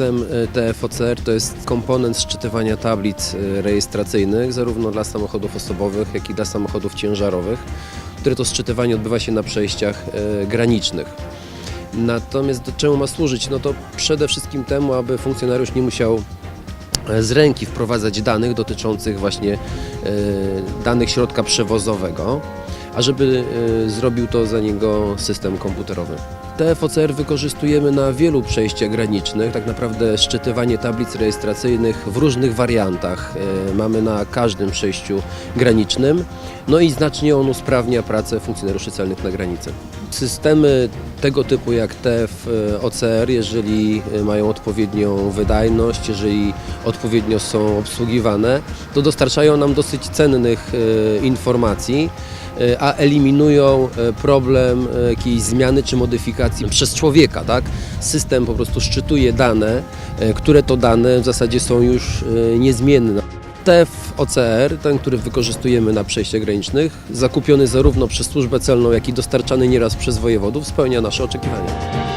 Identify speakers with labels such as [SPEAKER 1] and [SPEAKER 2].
[SPEAKER 1] System e, TFOCR to jest komponent szczytywania tablic e, rejestracyjnych zarówno dla samochodów osobowych, jak i dla samochodów ciężarowych, które to szczytywanie odbywa się na przejściach e, granicznych. Natomiast do czemu ma służyć? No to przede wszystkim temu, aby funkcjonariusz nie musiał z ręki wprowadzać danych dotyczących właśnie e, danych środka przewozowego, a żeby e, zrobił to za niego system komputerowy. TFOCR wykorzystujemy na wielu przejściach granicznych. Tak naprawdę szczytywanie tablic rejestracyjnych w różnych wariantach e, mamy na każdym przejściu granicznym. No i znacznie on usprawnia pracę funkcjonariuszy celnych na granicy. Systemy tego typu jak TFOCR, jeżeli e, mają odpowiednią wydajność, jeżeli odpowiednio są obsługiwane, to dostarczają nam dosyć cennych e, informacji e, a eliminują problem jakiejś zmiany czy modyfikacji przez człowieka. Tak? System po prostu szczytuje dane, które to dane w zasadzie są już niezmienne. TEF OCR, ten, który wykorzystujemy na przejściach granicznych, zakupiony zarówno przez służbę celną, jak i dostarczany nieraz przez wojewodów, spełnia nasze oczekiwania.